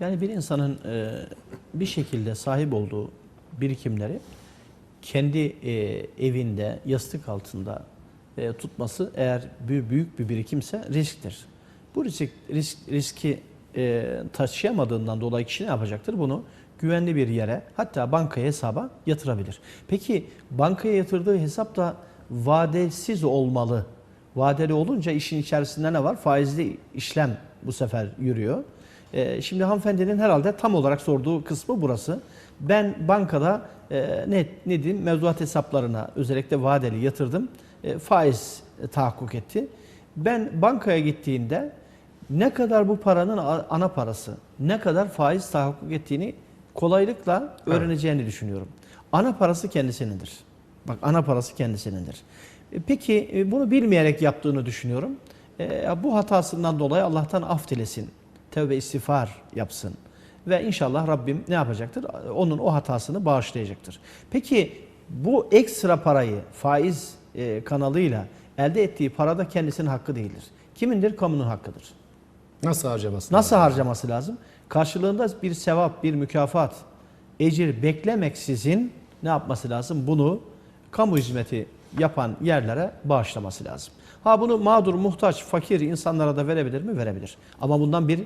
Yani bir insanın e, bir şekilde sahip olduğu birikimleri kendi e, evinde, yastık altında e, tutması eğer büyük bir birikimse risktir. Bu risk, risk riski e, taşıyamadığından dolayı kişi ne yapacaktır? Bunu güvenli bir yere hatta bankaya hesaba yatırabilir. Peki bankaya yatırdığı hesap da vadesiz olmalı. Vadeli olunca işin içerisinde ne var? Faizli işlem bu sefer yürüyor. Ee, şimdi hanımefendinin herhalde tam olarak sorduğu kısmı burası. Ben bankada e, ne, ne diyeyim mevduat hesaplarına özellikle vadeli yatırdım. E, faiz e, tahakkuk etti. Ben bankaya gittiğimde ne kadar bu paranın ana parası, ne kadar faiz tahakkuk ettiğini kolaylıkla öğreneceğini düşünüyorum. Ana parası kendisinindir. Bak ana parası kendisinindir. E, Peki bunu bilmeyerek yaptığını düşünüyorum. Bu hatasından dolayı Allah'tan af dilesin. Tevbe istiğfar yapsın. Ve inşallah Rabbim ne yapacaktır? Onun o hatasını bağışlayacaktır. Peki bu ekstra parayı faiz e, kanalıyla elde ettiği para da kendisinin hakkı değildir. Kimindir? Kamunun hakkıdır. Nasıl harcaması? Nasıl lazım? harcaması lazım? Karşılığında bir sevap, bir mükafat, ecir beklemeksizin ne yapması lazım? Bunu kamu hizmeti yapan yerlere bağışlaması lazım. Ha bunu mağdur, muhtaç, fakir insanlara da verebilir mi? Verebilir. Ama bundan bir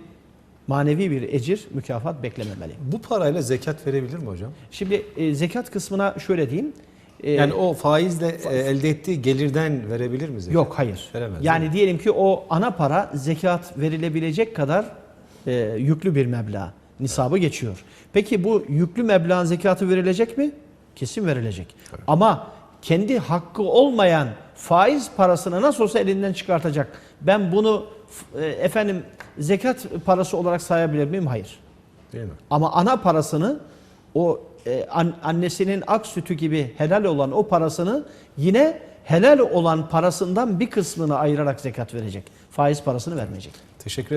manevi bir ecir, mükafat beklememeli. Bu parayla zekat verebilir mi hocam? Şimdi e, zekat kısmına şöyle diyeyim. E, Yani o faizle e, elde ettiği gelirden verebilir mi zekat? Yok hayır. Veremez, yani diyelim ki o ana para zekat verilebilecek kadar e, yüklü bir meblağ. Nisabı geçiyor. Peki bu yüklü meblağın zekatı verilecek mi? Kesin verilecek. Ama kendi hakkı olmayan faiz parasını nasıl olsa elinden çıkartacak. Ben bunu e, efendim zekat parası olarak sayabilir miyim? Hayır. Değil mi? Ama ana parasını o e, an- annesinin ak sütü gibi helal olan o parasını yine helal olan parasından bir kısmını ayırarak zekat verecek. Faiz parasını vermeyecek. Teşekkür ederim.